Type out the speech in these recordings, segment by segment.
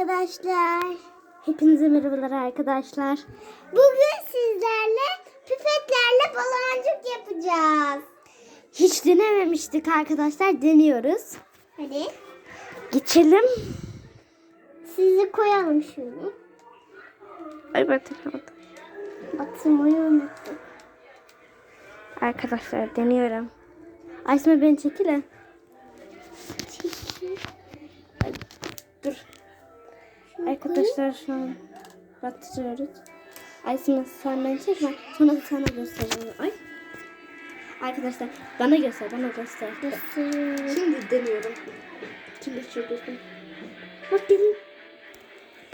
arkadaşlar. Hepinize merhabalar arkadaşlar. Bugün sizlerle pipetlerle baloncuk yapacağız. Hiç denememiştik arkadaşlar. Deniyoruz. Hadi. Geçelim. Sizi koyalım şöyle. Ay batıramadım. Batırmayı unuttum. Arkadaşlar deniyorum. Aysma beni çekile. Ay, dur. Arkadaşlar şu an batırıyoruz. Aysma sen beni çekme. Sonra sana göstereceğim. Ay. Arkadaşlar bana göster, bana göster. Şimdi deniyorum. Şimdi şuradasın. Bak gelin.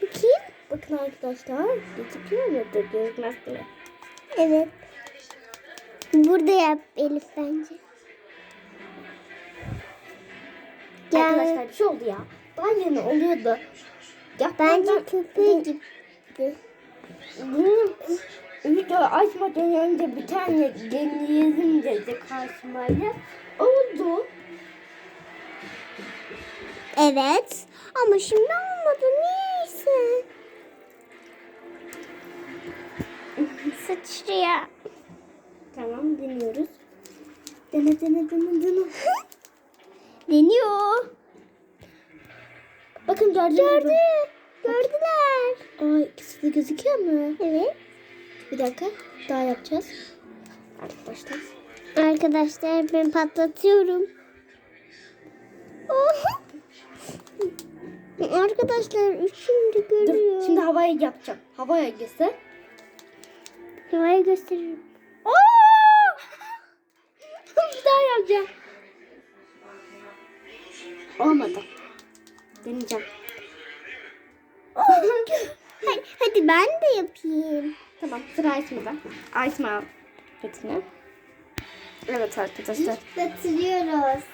Bakayım. Bakın arkadaşlar. Gözüküyor mu? Gözükmez mi? Evet. Burada yap Elif bence. Arkadaşlar bir şey oldu ya. Daha yeni oluyordu. Ya Bence ben- köpeğe gitti. Benim video açmadan önce bir tane deneyelim dedi karşımayla. Oldu. Evet. Ama şimdi olmadı. Neyse. Sıçrıyor. Tamam deniyoruz. Dene dene dene dene. Bakın gördünüz Gördü. Gördüler. Ay ikisi de gözüküyor mu? Evet. Bir dakika daha yapacağız. Arkadaşlar. Arkadaşlar ben patlatıyorum. Oha. Arkadaşlar üçünü de Dur görüyor. şimdi havaya yapacağım. Havaya göster. Havaya gösteriyorum. bir daha yapacağım. Olmadı. Deneyeceğim. Hadi, hadi ben de yapayım. Tamam sıra Aysma'da. Aysma al petini. Evet arkadaşlar. Batırıyoruz.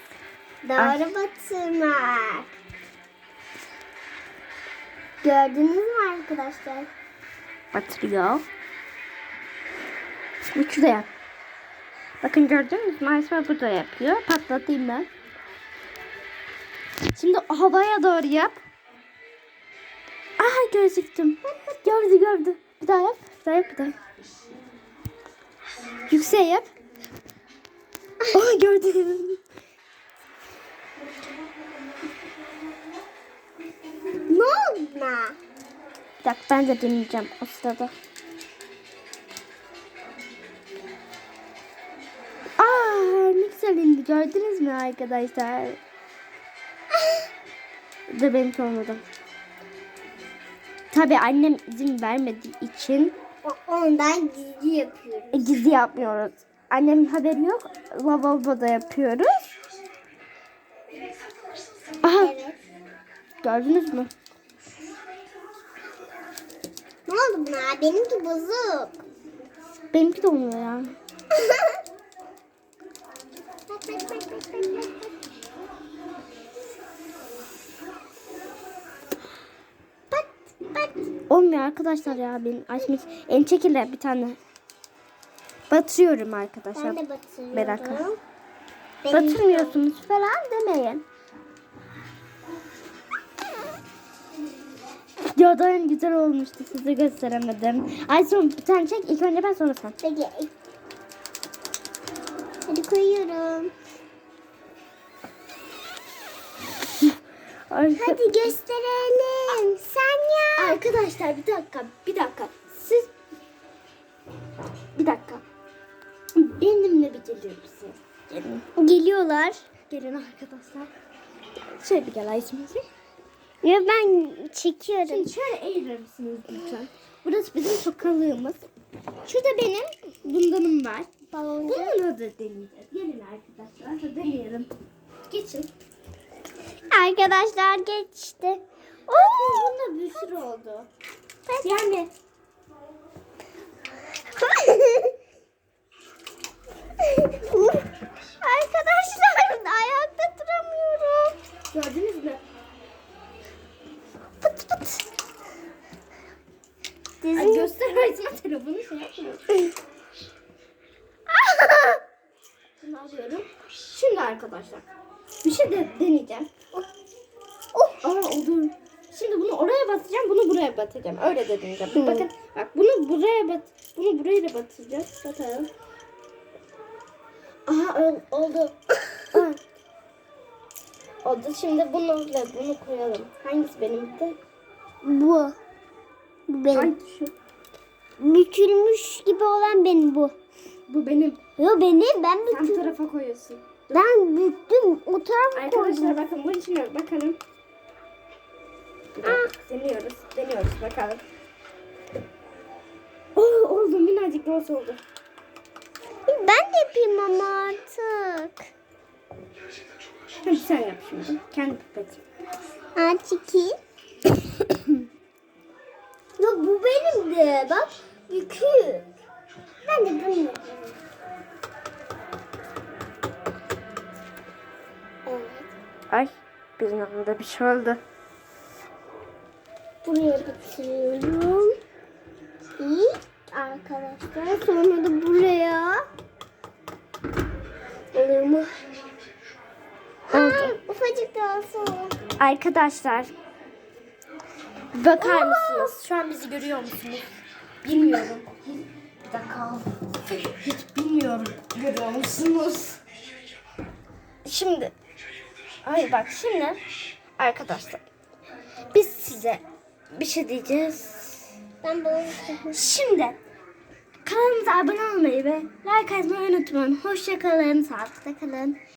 Doğru batırmak. Gördünüz mü arkadaşlar? Batırıyor. Üçü de yap. Bakın gördünüz mü? Aysma burada yapıyor. Patlatayım ben. Şimdi havaya doğru yap. Aha gözüktüm. Gördü gördü. Bir daha yap. Bir daha yap bir daha. yap. Yükseğe yap. Oh gördü. Ne oldu? dakika ben de deneyeceğim o sırada. Aa ne indi gördünüz mü arkadaşlar? Dur benimki olmadı. Tabii annem izin vermediği için Ondan gizli yapıyoruz. e, gizli yapmıyoruz. Annemin haberi yok. Lavaboda yapıyoruz. Aha Evet. gördünüz mü? Ne oldu buna? Benimki bozuk. Benimki de olmuyor ya. Pat Olmuyor arkadaşlar ya benim açmış. En çekile bir tane. Batırıyorum arkadaşlar. Ben de batırıyorum. Merakla. Batırmıyorsunuz falan demeyin. Videoda en güzel olmuştu size gösteremedim. Aysun bir tane çek ilk önce ben sonra sen. Peki. Hadi koyuyorum. Arka- Hadi gösterelim. Sen ya. Arkadaşlar bir dakika bir dakika siz bir dakika benimle bir gelir misiniz? Gelin. Geliyorlar. Gelin arkadaşlar. Şöyle bir gel Aysun'cum. Ya ben çekiyorum. Şimdi şöyle eğilir misiniz lütfen? Burası bizim sokağımız. Şurada benim bundanım var. Baloncu. Bununla da deneyeceğiz. Gelin arkadaşlar da deneyelim. Geçin. Arkadaşlar geçti. Bunda bir sürü oldu. Yani Arkadaşlar ayakta duramıyorum. gördünüz mü? Pıt pıt. Ay, Dizim. göster Aysun'a telefonu şey yapmıyor. Bunu alıyorum. Şimdi arkadaşlar bir şey de deneyeceğim. Oh, aa, oldu. Şimdi bunu oraya batacağım, bunu buraya batacağım. Öyle de. Hı. Bakın bak bunu buraya bat, bunu buraya da batacağız. Bakalım. Aha ol- oldu. Oldu. Şimdi bunu ve bunu koyalım. Hangisi benimdi? Bu. Bu benim. Hangi şu? Bükülmüş gibi olan benim bu. Bu benim. Yo benim ben bu büktüm. tarafa koyuyorsun. Ben büktüm. O koydum. Arkadaşlar bakın bunun içine bakalım. Dakika, Deniyoruz. Deniyoruz bakalım. Oh, oldu minnacık olsa oldu. Ben de yapayım ama artık. Hadi sen yap şimdi. Kendi pipetin. Ha çekil. Yok bu benim de. Bak yükü. Ben de bunu yapayım. Bir anda bir şey oldu. Buraya bitiriyorum. İlk arkadaşlar. Sonra da buraya. Olur mu? Aa, ufacık da olsa olur. Arkadaşlar bakar mısınız? Şu an bizi görüyor musunuz? Bilmiyorum. Bir dakika. Hiç bilmiyorum. Görüyor musunuz? Şimdi ay bak şimdi arkadaşlar biz size bir şey diyeceğiz. Ben bunu Şimdi kanalımıza abone olmayı ve like atmayı unutmayın. Hoşça kalın, sağlıkla kalın.